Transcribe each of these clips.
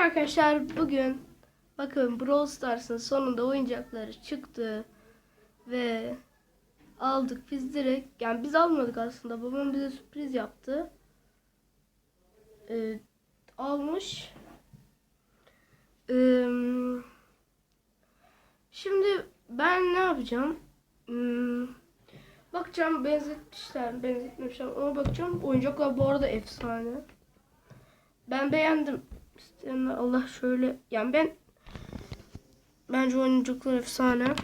Arkadaşlar bugün bakın Brawl Stars'ın sonunda oyuncakları çıktı ve aldık biz direkt. Yani biz almadık aslında babam bize sürpriz yaptı. Ee, almış. Ee, şimdi ben ne yapacağım? Hmm, bakacağım benzetmişler benzetmemişler ona bakacağım. Oyuncaklar bu arada efsane. Ben beğendim. İsteyenler Allah şöyle yani ben bence oyuncaklar efsane.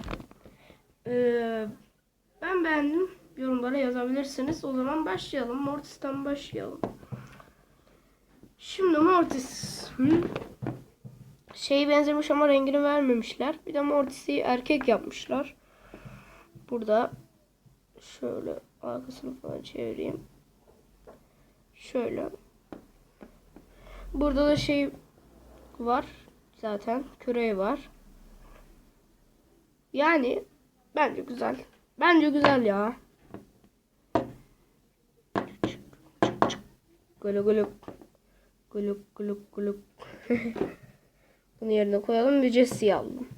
Ee, ben beğendim. Yorumlara yazabilirsiniz. O zaman başlayalım. Mortis'ten başlayalım. Şimdi Mortis hı? şey benzemiş ama rengini vermemişler. Bir de Mortis'i erkek yapmışlar. Burada şöyle arkasını falan çevireyim. Şöyle. Burada da şey var zaten. Küreği var. Yani bence güzel. Bence güzel ya. Gülü gülü. Gülü gülü gülü. Bunu yerine koyalım ve Jesse'yi alalım.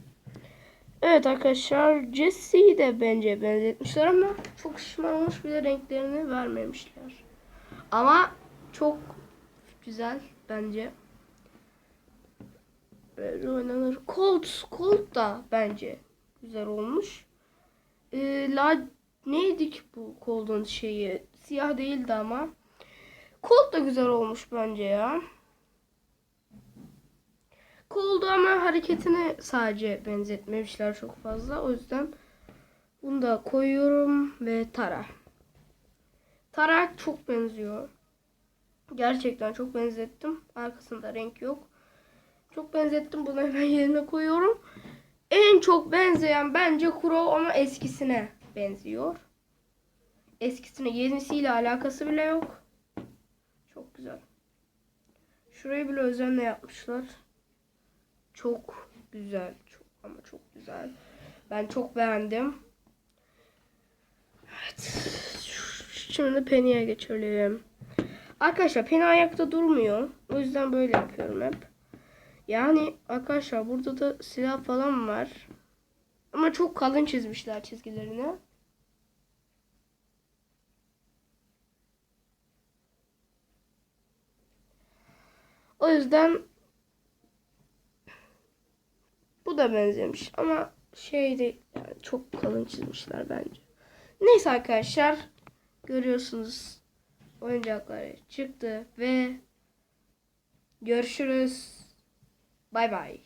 Evet arkadaşlar Jesse'yi de bence benzetmişler ama çok şımarmış bir de renklerini vermemişler. Ama çok güzel bence. Böyle oynanır. Colt, Colt da bence güzel olmuş. Ee, la neydi ki bu Colt'un şeyi? Siyah değildi ama. Colt da güzel olmuş bence ya. Colt'u ama hareketini sadece benzetmemişler çok fazla. O yüzden bunu da koyuyorum ve Tara. Tara çok benziyor. Gerçekten çok benzettim. Arkasında renk yok. Çok benzettim. Bunu hemen yerine koyuyorum. En çok benzeyen bence Crow ama eskisine benziyor. Eskisine yenisiyle alakası bile yok. Çok güzel. Şurayı bile özenle yapmışlar. Çok güzel. Çok ama çok güzel. Ben çok beğendim. Evet. Şimdi Penny'e geçelim. Arkadaşlar Penny ayakta durmuyor. O yüzden böyle yapıyorum hep. Yani arkadaşlar burada da silah falan var. Ama çok kalın çizmişler çizgilerini. O yüzden bu da benzemiş ama şey değil yani çok kalın çizmişler bence. Neyse arkadaşlar görüyorsunuz oyuncakları çıktı ve görüşürüz. Bay bay.